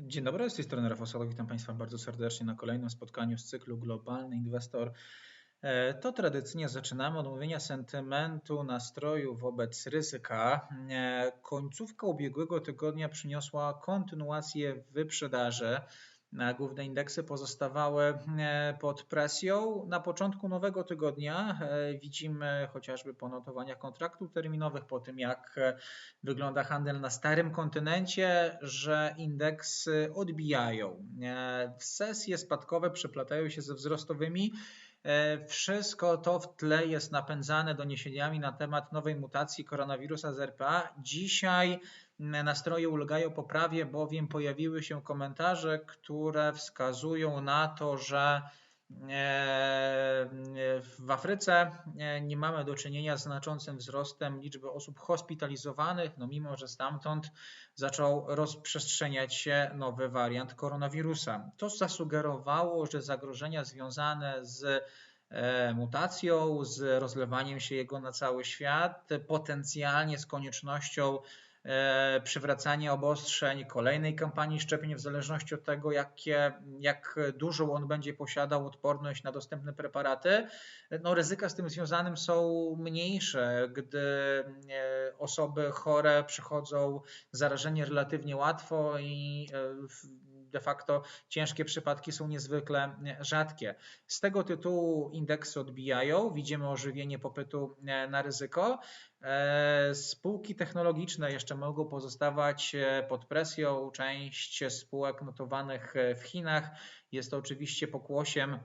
Dzień dobry, z tej strony Rafał Sadok, witam Państwa bardzo serdecznie na kolejnym spotkaniu z cyklu Globalny Inwestor. E, to tradycyjnie zaczynamy od omówienia sentymentu, nastroju wobec ryzyka. E, końcówka ubiegłego tygodnia przyniosła kontynuację wyprzedaży. Główne indeksy pozostawały e, pod presją. Na początku nowego tygodnia e, widzimy chociażby po notowaniach kontraktów terminowych, po tym jak e, wygląda handel na starym kontynencie, że indeksy odbijają. Sesje spadkowe przeplatają się ze wzrostowymi. Wszystko to w tle jest napędzane doniesieniami na temat nowej mutacji koronawirusa z RPA. Dzisiaj nastroje ulegają poprawie, bowiem pojawiły się komentarze, które wskazują na to, że e, w Afryce e, nie mamy do czynienia z znaczącym wzrostem liczby osób hospitalizowanych, no mimo że stamtąd zaczął rozprzestrzeniać się nowy wariant koronawirusa. To zasugerowało, że zagrożenia związane z e, mutacją, z rozlewaniem się jego na cały świat, potencjalnie z koniecznością E, przywracanie obostrzeń, kolejnej kampanii szczepień w zależności od tego, jakie, jak dużą on będzie posiadał odporność na dostępne preparaty, no ryzyka z tym związanym są mniejsze, gdy e, osoby chore przychodzą zarażenie relatywnie łatwo i e, de facto ciężkie przypadki są niezwykle rzadkie. Z tego tytułu indeksy odbijają, widzimy ożywienie popytu na ryzyko. E, spółki technologiczne jeszcze mogą pozostawać e, pod presją. Część spółek notowanych e, w Chinach jest to oczywiście pokłosiem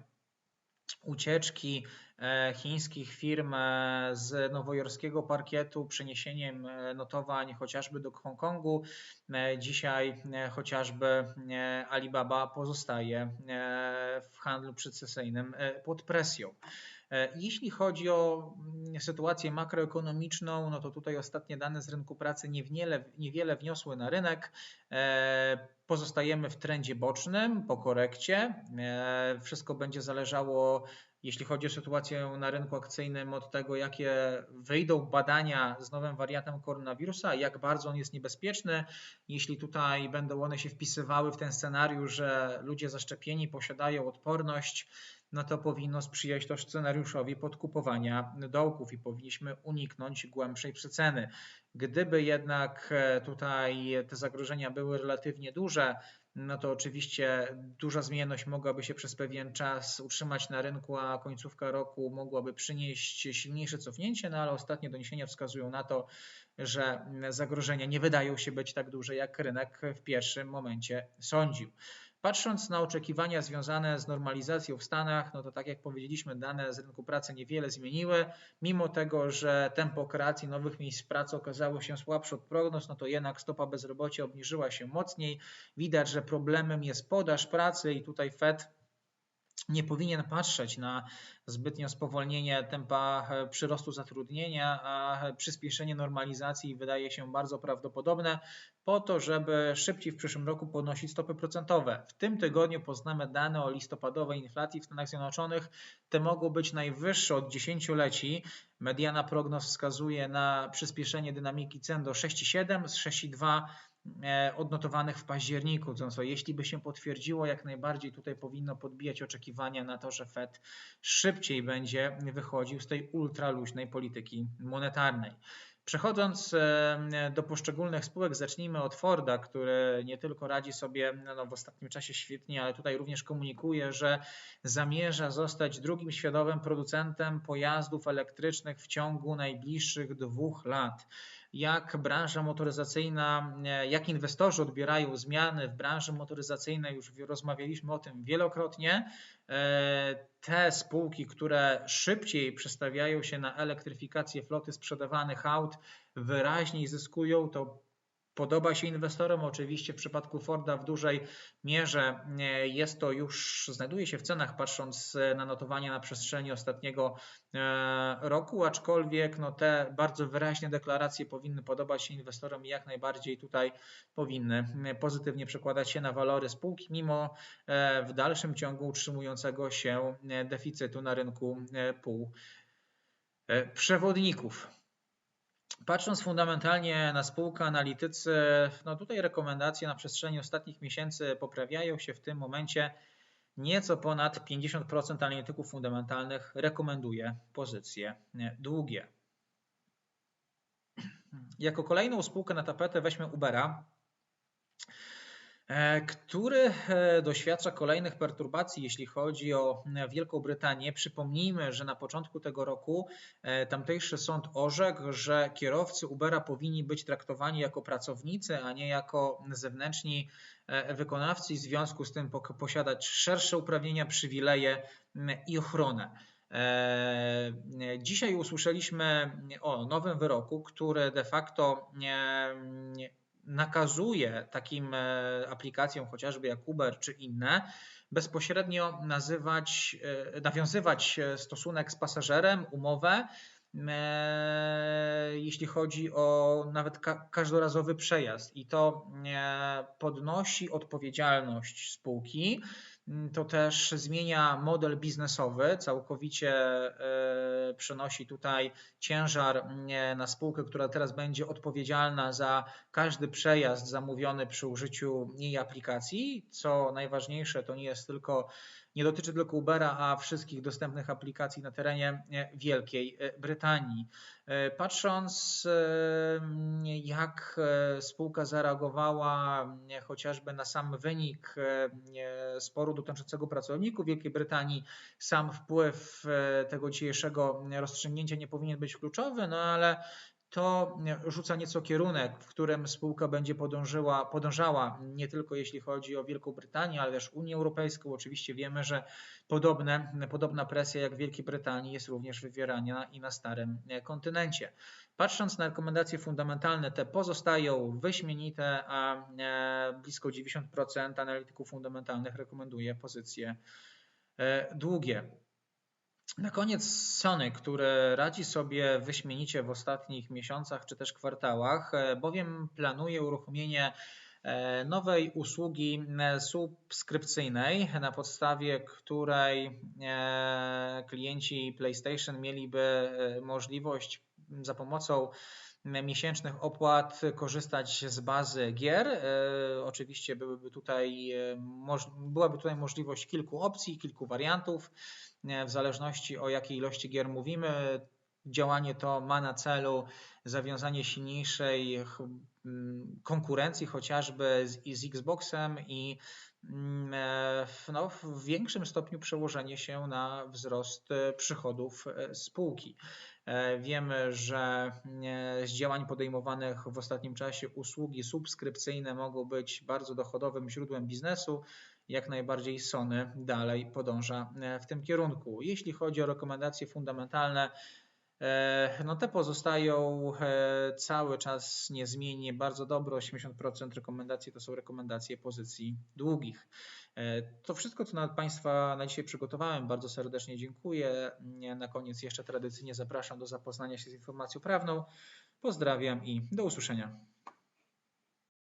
ucieczki chińskich firm z nowojorskiego parkietu, przeniesieniem notowań chociażby do Hongkongu. Dzisiaj chociażby Alibaba pozostaje w handlu przedsecesyjnym pod presją. E, jeśli chodzi o mm, sytuację makroekonomiczną, no to tutaj ostatnie dane z rynku pracy niewiele, niewiele wniosły na rynek. E, pozostajemy w trendzie bocznym po korekcie. E, wszystko będzie zależało, jeśli chodzi o sytuację na rynku akcyjnym, od tego, jakie wyjdą badania z nowym wariantem koronawirusa, jak bardzo on jest niebezpieczny. Jeśli tutaj będą one się wpisywały w ten scenariusz, że ludzie zaszczepieni posiadają odporność, no to powinno sprzyjać to scenariuszowi podkupowania dołków i powinniśmy uniknąć głębszej przeceny. Gdyby jednak e, tutaj te zagrożenia były relatywnie duże, no to oczywiście duża zmienność mogłaby się przez pewien czas utrzymać na rynku, a końcówka roku mogłaby przynieść silniejsze cofnięcie, no ale ostatnie doniesienia wskazują na to, że zagrożenia nie wydają się być tak duże, jak rynek w pierwszym momencie sądził. Patrząc na oczekiwania związane z normalizacją w Stanach, no to tak jak powiedzieliśmy, dane z rynku pracy niewiele zmieniły. Mimo tego, że tempo kreacji nowych miejsc pracy okazało się słabsze od prognoz, no to jednak stopa bezrobocia obniżyła się mocniej. Widać, że problemem jest podaż pracy i tutaj Fed nie powinien patrzeć na zbytnio spowolnienie tempa e, przyrostu zatrudnienia, a przyspieszenie normalizacji wydaje się bardzo prawdopodobne po to, żeby szybciej w przyszłym roku podnosić stopy procentowe. W tym tygodniu poznamy dane o listopadowej inflacji w Stanach Zjednoczonych. Te mogą być najwyższe od dziesięcioleci. Mediana prognoz wskazuje na przyspieszenie dynamiki cen do 6,7 z 6,2 E, odnotowanych w październiku, co jeśli by się potwierdziło, jak najbardziej tutaj powinno podbijać oczekiwania na to, że Fed szybciej będzie wychodził z tej ultraluźnej polityki monetarnej. Przechodząc e, do poszczególnych spółek, zacznijmy od Forda, który nie tylko radzi sobie no, w ostatnim czasie świetnie, ale tutaj również komunikuje, że zamierza zostać drugim światowym producentem pojazdów elektrycznych w ciągu najbliższych dwóch lat jak branża motoryzacyjna, e, jak inwestorzy odbierają zmiany w branży motoryzacyjnej, już rozmawialiśmy o tym wielokrotnie. E, te spółki, które szybciej przestawiają się na elektryfikację floty sprzedawanych aut, wyraźniej zyskują. To Podoba się inwestorom, oczywiście w przypadku Forda w dużej mierze e, jest to już, znajduje się w cenach patrząc e, na notowania na przestrzeni ostatniego e, roku, aczkolwiek no te bardzo wyraźne deklaracje powinny podobać się inwestorom i jak najbardziej tutaj powinny pozytywnie przekładać się na walory spółki, mimo w dalszym ciągu utrzymującego się deficytu na rynku pół przewodników. Patrząc fundamentalnie na spółkę, analitycy, no tutaj rekomendacje na przestrzeni ostatnich miesięcy poprawiają się w tym momencie. Nieco ponad 50% analityków fundamentalnych rekomenduje pozycje długie. Jako kolejną spółkę na tapetę weźmy Ubera. E, który e, doświadcza kolejnych perturbacji, jeśli chodzi o e, Wielką Brytanię. Przypomnijmy, że na początku tego roku tamtejszy sąd orzekł, że kierowcy Ubera powinni być traktowani jako pracownicy, a nie jako zewnętrzni wykonawcy i w związku z tym posiadać szersze uprawnienia, przywileje i ochronę. Dzisiaj usłyszeliśmy o nowym wyroku, który de facto nakazuje takim e, aplikacjom chociażby jak Uber czy inne bezpośrednio nazywać, e, nawiązywać stosunek z pasażerem, umowę, e, jeśli chodzi o nawet każdorazowy przejazd. I to podnosi odpowiedzialność spółki to też zmienia model biznesowy, całkowicie e, przenosi tutaj ciężar mm, na spółkę, która teraz będzie odpowiedzialna za każdy przejazd zamówiony przy użyciu jej aplikacji. Co najważniejsze, to nie jest tylko nie dotyczy tylko Ubera, a wszystkich dostępnych aplikacji na terenie e, Wielkiej e, Brytanii. E, patrząc, jak spółka zareagowała chociażby na sam wynik sporu dotyczącego pracowników Wielkiej Brytanii, sam wpływ tego dzisiejszego rozstrzygnięcia nie powinien być kluczowy, no ale to rzuca nieco kierunek, w którym spółka będzie podążyła, podążała, nie tylko jeśli chodzi o Wielką Brytanię, ale też Unię Europejską. Oczywiście wiemy, że podobne, podobna presja jak w Wielkiej Brytanii jest również wywierana i na starym kontynencie. Patrząc na rekomendacje fundamentalne, te pozostają wyśmienite, a e, blisko 90% analityków fundamentalnych rekomenduje pozycje e, długie. Na koniec Sony, który radzi sobie wyśmienicie w ostatnich miesiącach czy też kwartałach, e, bowiem planuje uruchomienie e, nowej usługi e, subskrypcyjnej, na podstawie której klienci PlayStation mieliby możliwość za pomocą miesięcznych opłat korzystać z bazy gier. Oczywiście byłyby tutaj, byłaby tutaj możliwość kilku opcji, kilku wariantów w zależności o jakiej ilości gier mówimy. Działanie to ma na celu zawiązanie silniejszej konkurencji chociażby z, z Xboxem i mm, e, no, w większym stopniu przełożenie się na wzrost przychodów e, spółki. E, wiemy, że z działań podejmowanych w ostatnim czasie usługi subskrypcyjne mogą być bardzo dochodowym źródłem biznesu jak najbardziej Sony dalej podąża e, w tym kierunku. Jeśli chodzi o rekomendacje fundamentalne, e, no te pozostają e, cały czas niezmiennie bardzo dobre. 80% rekomendacji to są rekomendacje pozycji długich. To wszystko, co na Państwa na dzisiaj przygotowałem. Bardzo serdecznie dziękuję. Na koniec jeszcze tradycyjnie zapraszam do zapoznania się z informacją prawną. Pozdrawiam i do usłyszenia.